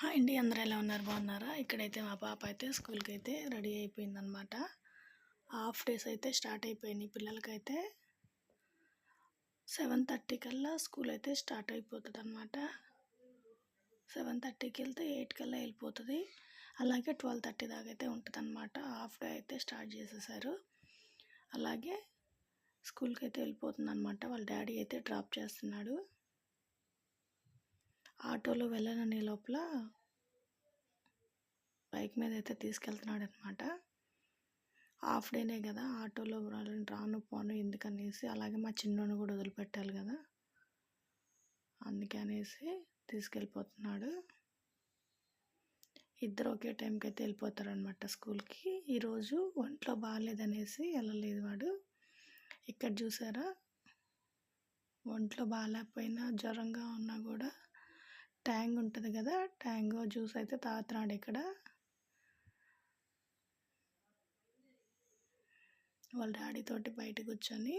Hi అండి అందరూ ఎలా ఉన్నారు? బాగున్నారా? ఇక్కడైతే మా పాప అయితే స్కూల్కి అయితే రెడీ అయిపోయిందనమాట హాఫ్ డేస్ అయితే స్టార్ట్ అయిపోయినాయి పిల్లలకైతే. సెవెన్ థర్టీ కల్లా స్కూల్ అయితే స్టార్ట్ అయిపోతుంది అనమాట సెవెన్ థర్టీకి వెళ్తే ఎయిట్ కల్లా వెళ్ళిపోతుంది. అలాగే ట్వెల్వ్ థర్టీ దాకా అయితే ఉంటుంది అనమాట హాఫ్ డే అయితే స్టార్ట్ చేసేసారు. అలాగే స్కూల్కి అయితే వెళ్ళిపోతుంది అనమాట వాళ్ళ డాడీ అయితే డ్రాప్ చేస్తున్నాడు. ఆటోలో వెళ్ళనని లోపల బైక్ మీద అయితే తీసుకెళ్తున్నాడు అనమాట హాఫ్ డేనే కదా ఆటోలో రాను పోను ఎందుకనేసి అలాగే మా చిన్నోని కూడా వదిలిపెట్టాలి కదా. అందుకే అనేసి తీసుకెళ్ళిపోతున్నాడు. ఇద్దరు ఒకే టైంకి అయితే వెళ్ళిపోతారు అనమాట స్కూల్కి. ఈరోజు ఒంట్లో బాగాలేదనేసి వెళ్ళలేదు వాడు. ఇక్కడ చూసారా? ఒంట్లో బాగాలేకపోయినా జ్వరంగా ఉన్నా కూడా ట్యాంగ్ ఉంటుంది కదా ట్యాంగో జ్యూస్ అయితే తాగుతున్నాడు ఇక్కడ. వాళ్ళ డాడీ తోటి బయట కూర్చొని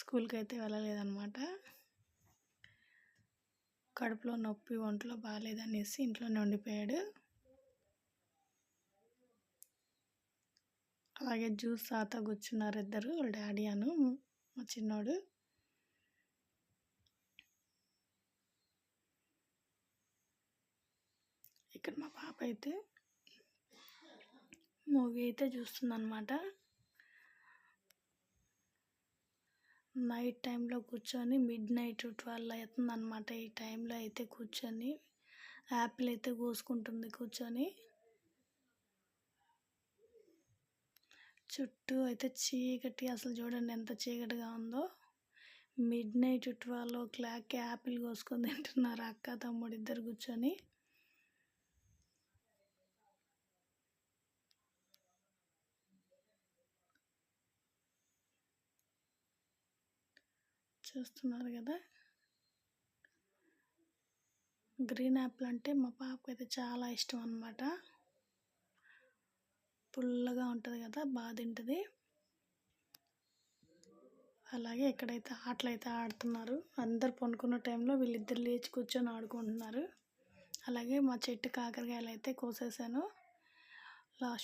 స్కూల్కి అయితే వెళ్ళలేదన్నమాట. కడుపులో నొప్పి ఒంట్లో బాగాలేదనేసి ఇంట్లోనే ఉండిపోయాడు. అలాగే జ్యూస్ తాత కూర్చున్నారు ఇద్దరు వాళ్ళ డాడీ అను మా చిన్నోడు. ఇక్కడ మా పాప అయితే మూవీ అయితే చూస్తుందన్నమాట. నైట్ టైంలో కూర్చొని మిడ్ నైట్ ట్వెల్వ్ అవుతుందన్నమాట ఈ టైంలో అయితే కూర్చొని. యాపిల్ అయితే కోసుకుంటుంది కూర్చొని. చుట్టూ అయితే చీకటి అసలు చూడండి ఎంత చీకటిగా ఉందో. మిడ్ నైట్ ట్వెల్వ్ ఓ క్లాక్కి యాపిల్ కోసుకొని తింటున్నారు అక్క తమ్ముడు ఇద్దరు కూర్చొని. చూస్తున్నారు కదా. గ్రీన్ యాపిల్ అంటే మా పాపకు అయితే చాలా ఇష్టం అనమాట పుల్లగా ఉంటుంది కదా బాగా తింటుంది. అలాగే ఇక్కడైతే ఆటలు అయితే ఆడుతున్నారు అందరు పనుకున్న టైంలో వీళ్ళిద్దరు లేచి కూర్చొని ఆడుకుంటున్నారు. అలాగే మా చెట్టు కాకరకాయలు అయితే కోసేసాను.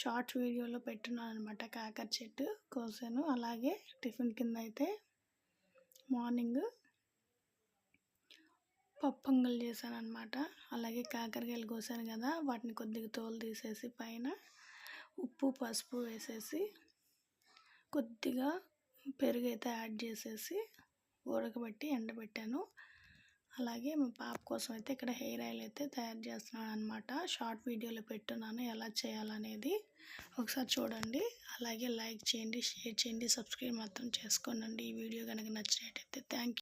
షార్ట్ వీడియోలో పెట్టున్నాను అనమాట కాకర చెట్టు కోసాను. అలాగే టిఫిన్ కింద అయితే మార్నింగ్ పప్పొంగల్ చేశాను అనమాట అలాగే కాకరకాయలు కోసాను కదా వాటిని కొద్దిగా తోలు తీసేసి పైన ఉప్పు పసుపు వేసేసి కొద్దిగా పెరుగు అయితే యాడ్ చేసేసి ఉడకబెట్టి ఎండబెట్టాను. అలాగే మా పాప కోసం అయితే ఇక్కడ హెయిర్ ఆయిల్ అయితే తయారు చేస్తున్నాను అనమాట షార్ట్ వీడియోలో పెట్టున్నాను ఎలా చేయాలనేది ఒకసారి చూడండి. అలాగే లైక్ చేయండి షేర్ చేయండి సబ్స్క్రైబ్ మాత్రం చేసుకోనండి. ఈ వీడియో కనుక నచ్చినట్టయితే థ్యాంక్